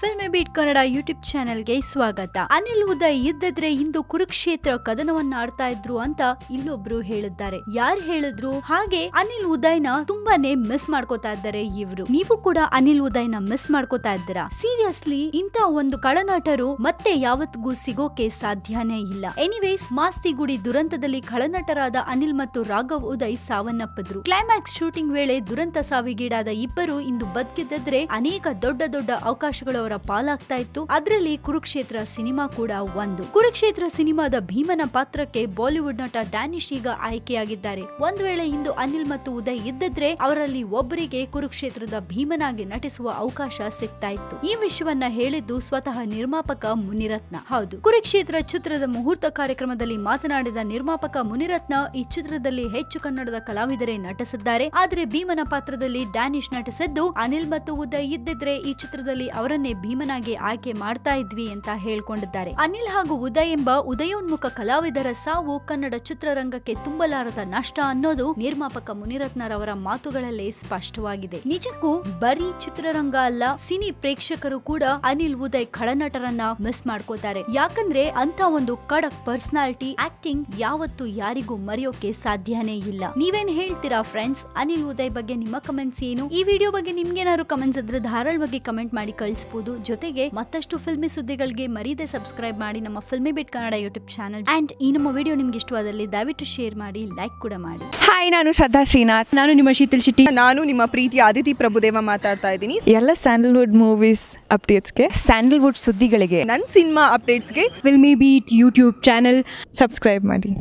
Filmy beet Kannada YouTube ಚಾನೆಲ್ಗೆ ಸ್ವಾಗತ. ಅನಿಲ್ ಉದಯ್ ಇದ್ದಿದ್ರೆ ಇಂದು ಕುರುಕ್ಷೇತ್ರ ಕದನವನ್ನ ಆಡ್ತಾ ಇದ್ರು ಅಂತ ಇಲ್ಲೊಬ್ರು ಹೇಳಿದ್ದಾರೆ. ಯಾರು ಹೇಳಿದ್ರು? ಹಾಗೆ ಅನಿಲ್ ಉದಯ್ನ ತುಂಬಾನೇ ಮಿಸ್ ಮಾಡ್ಕೋತಾ ಇದ್ದಾರೆ ಇವ್ರು. ನೀವು ಕೂಡ ಅನಿಲ್ ಉದಯ್ನ ಮಿಸ್ ಮಾಡ್ಕೋತಾ ಇದ್ದೀರಾ? ಸೀರಿಯಸ್ಲಿ ಇಂತ ಒಂದು ಕಳನಟರು ಮತ್ತೆ ಯಾವತ್ತಿಗೂ ಸಿಗೋಕೆ ಸಾಧ್ಯನೇ ಇಲ್ಲ. ಎನಿವೇಸ್, ಮಾಸ್ತಿ ಗುಡಿ ದುರಂತದಲ್ಲಿ ಖಳನಟರಾದ ಅನಿಲ್ ಮತ್ತು ರಾಘವ್ ಉದಯ್ ಸಾವನ್ನಪ್ಪಿದ್ರು. ಕ್ಲೈಮ್ಯಾಕ್ಸ್ ಶೂಟಿಂಗ್ ವೇಳೆ ದುರಂತ ಸಾವಿಗೀಡಾದ ಇಬ್ಬರು ಇಂದು ಬದುಕಿದ್ದರೆ ಅನೇಕ ದೊಡ್ಡ ದೊಡ್ಡ ಅವಕಾಶಗಳು ಅವರ ಪಾಲಾಗ್ತಾ ಇತ್ತು. ಅದರಲ್ಲಿ ಕುರುಕ್ಷೇತ್ರ ಸಿನಿಮಾ ಕೂಡ ಒಂದು. ಕುರುಕ್ಷೇತ್ರ ಸಿನಿಮಾದ ಭೀಮನ ಪಾತ್ರಕ್ಕೆ ಬಾಲಿವುಡ್ ನಟ ಡ್ಯಾನಿಶ್ ಈಗ ಆಯ್ಕೆಯಾಗಿದ್ದಾರೆ. ಒಂದು ವೇಳೆ ಇಂದು ಅನಿಲ್ ಮತ್ತು ಉದಯ್ ಇದ್ದಿದ್ರೆ ಅವರಲ್ಲಿ ಒಬ್ಬರಿಗೆ ಕುರುಕ್ಷೇತ್ರದ ಭೀಮನಾಗಿ ನಟಿಸುವ ಅವಕಾಶ ಸಿಗ್ತಾ ಇತ್ತು. ಈ ವಿಷಯವನ್ನ ಹೇಳಿದ್ದು ಸ್ವತಃ ನಿರ್ಮಾಪಕ ಮುನಿರತ್ನ. ಹೌದು. ಕುರುಕ್ಷೇತ್ರ ಚಿತ್ರದ ಮುಹೂರ್ತ ಕಾರ್ಯಕ್ರಮದಲ್ಲಿ ಮಾತನಾಡಿದ ನಿರ್ಮಾಪಕ ಮುನಿರತ್ನ ಈ ಚಿತ್ರದಲ್ಲಿ ಹೆಚ್ಚು ಕನ್ನಡದ ಕಲಾವಿದರೇ ನಟಿಸಿದ್ದಾರೆ. ಆದರೆ ಭೀಮನ ಪಾತ್ರದಲ್ಲಿ ಡ್ಯಾನಿಶ್ ನಟಿಸಿದ್ದು ಅನಿಲ್ ಮತ್ತು ಉದಯ್ ಇದ್ದಿದ್ರೆ ಈ ಚಿತ್ರದಲ್ಲಿ ಅವರನ್ನೇ ಭೀಮನಾಗಿ ಆಯ್ಕೆ ಮಾಡ್ತಾ ಇದ್ವಿ ಅಂತ ಹೇಳ್ಕೊಂಡಿದ್ದಾರೆ. ಅನಿಲ್ ಹಾಗೂ ಉದಯ್ ಎಂಬ ಉದಯೋನ್ಮುಖ ಕಲಾವಿದರ ಸಾವು ಕನ್ನಡ ಚಿತ್ರರಂಗಕ್ಕೆ ತುಂಬಲಾರದ ನಷ್ಟ ಅನ್ನೋದು ನಿರ್ಮಾಪಕ ಮುನಿರತ್ನರವರ ಮಾತುಗಳಲ್ಲೇ ಸ್ಪಷ್ಟವಾಗಿದೆ. ನಿಜಕ್ಕೂ ಬರೀ ಚಿತ್ರರಂಗ ಅಲ್ಲ, ಸಿನಿ ಪ್ರೇಕ್ಷಕರು ಕೂಡ ಅನಿಲ್, ಉದಯ್ ಖಳನಟರನ್ನ ಮಿಸ್ ಮಾಡ್ಕೋತಾರೆ. ಯಾಕಂದ್ರೆ ಅಂತ ಒಂದು ಕಡಕ್ ಪರ್ಸನಾಲಿಟಿ ಆಕ್ಟಿಂಗ್ ಯಾವತ್ತು ಯಾರಿಗೂ ಮರೆಯೋಕೆ ಸಾಧ್ಯನೇ ಇಲ್ಲ. ನೀವೇನ್ ಹೇಳ್ತೀರಾ ಫ್ರೆಂಡ್ಸ್? ಅನಿಲ್, ಉದಯ್ ಬಗ್ಗೆ ನಿಮ್ಮ ಕಮೆಂಟ್ಸ್ ಏನು? ಈ ವಿಡಿಯೋ ಬಗ್ಗೆ ನಿಮ್ಗೇನಾದ್ರು ಕಮೆಂಟ್ಸ್ ಇದ್ರೆ ಧಾರಾಳವಾಗಿ ಕಮೆಂಟ್ ಮಾಡಿ ಕಳಿಸಬಹುದು ಜೊತೆಗೆ ಮತ್ತಷ್ಟು ಫಿಲ್ಮಿ ಸುದ್ದಿಗಳಿಗೆ ಮರೀದೆ ಸಬ್ಸ್ಕ್ರೈಬ್ ಮಾಡಿ ನಮ್ಮ Filmy Beat Kannada YouTube channel. And ಈ ನಮ್ಮ ವಿಡಿಯೋ ನಿಮ್ಗೆ ಇಷ್ಟವಾದಲ್ಲಿ ದಯವಿಟ್ಟು ಶೇರ್ ಮಾಡಿ ಲೈಕ್ ಕೂಡ ಮಾಡಿ. ಹಾಯ್ ನಾನು ಶ್ರದ್ಧಾ ಶ್ರೀನಾಥ್. ನಾನು ನಿಮ್ಮ ಶೀತಲ್ ಶೆಟ್ಟಿ. ನಾನು ನಿಮ್ಮ ಪ್ರೀತಿ ಆದಿತಿ ಪ್ರಭುದೇವ ಮಾತಾಡ್ತಾ ಇದ್ದೀನಿ. ಎಲ್ಲ ಸ್ಯಾಂಡಲ್ವುಡ್ ಮೂವೀಸ್ ಅಪ್ಡೇಟ್ಸ್ಗೆ ಸ್ಯಾಂಡಲ್ವುಡ್ ಸುದ್ದಿಗಳಿಗೆ. ನನ್ನ cinema ಅಪ್ಡೇಟ್ಸ್ಗೆ Filmy Beat YouTube channel subscribe ಮಾಡಿ.